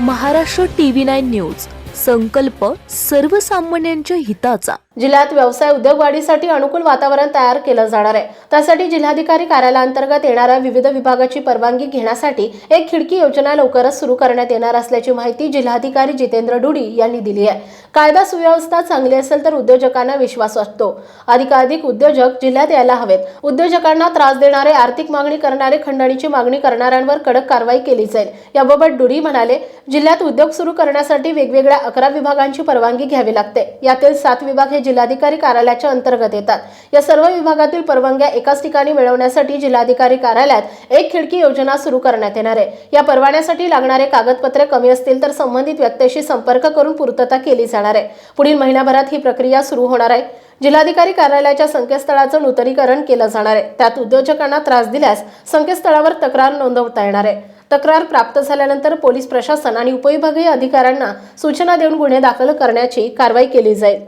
Maharashtra TV nine news. संकल्प सर्वसामान्यांच्या हिताचा. जिल्ह्यात व्यवसाय उद्योग वाढीसाठी अनुकूल वातावरण तयार केलं जाणार आहे. त्यासाठी जिल्हाधिकारी कार्यालयांतर्गत येणाऱ्या विविध विभागाची परवानगी घेण्यासाठी एक खिडकी योजना लवकरच सुरू करण्यात येणार असल्याची माहिती जिल्हाधिकारी जितेंद्र डुडी यांनी दिली आहे. कायदा सुव्यवस्था चांगली असेल तर उद्योजकांना विश्वास वाटतो. अधिकाधिक उद्योजक जिल्ह्यात यायला हवेत. उद्योजकांना त्रास देणारे आर्थिक मागणी करणारे खंडणीची मागणी करणाऱ्यांवर कडक कारवाई केली जाईल. याबाबत डुरी म्हणाले जिल्ह्यात उद्योग सुरू करण्यासाठी वेगवेगळ्या अकरा विभागांची परवानगी घ्यावी लागते. यातील सात विभाग हे जिल्हाधिकारी कार्यालयाच्या अंतर्गत येतात. या सर्व विभागातील परवानग्या एकाच ठिकाणी मिळवण्यासाठी जिल्हाधिकारी कार्यालयात एक खिडकी योजना सुरू करण्यात येणार आहे. या परवान्यासाठी लागणारे कागदपत्रे कमी असतील तर संबंधित व्यक्तीशी संपर्क करून पूर्तता केली जाणार जाणार आहे. पुढील महिन्याभरात ही प्रक्रिया सुरू होणार आहे. जिल्हाधिकारी कार्यालयाच्या संकेतस्थळाचं नूतनीकरण केलं जाणार आहे. त्यात उद्योजकांना त्रास दिल्यास संकेतस्थळावर तक्रार नोंदवता येणार आहे. तक्रार प्राप्त झाल्यानंतर पोलीस प्रशासन आणि उपविभागीय अधिकाऱ्यांना सूचना देऊन गुन्हे दाखल करण्याची कारवाई केली जाईल.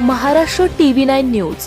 Maharashtra TV nine news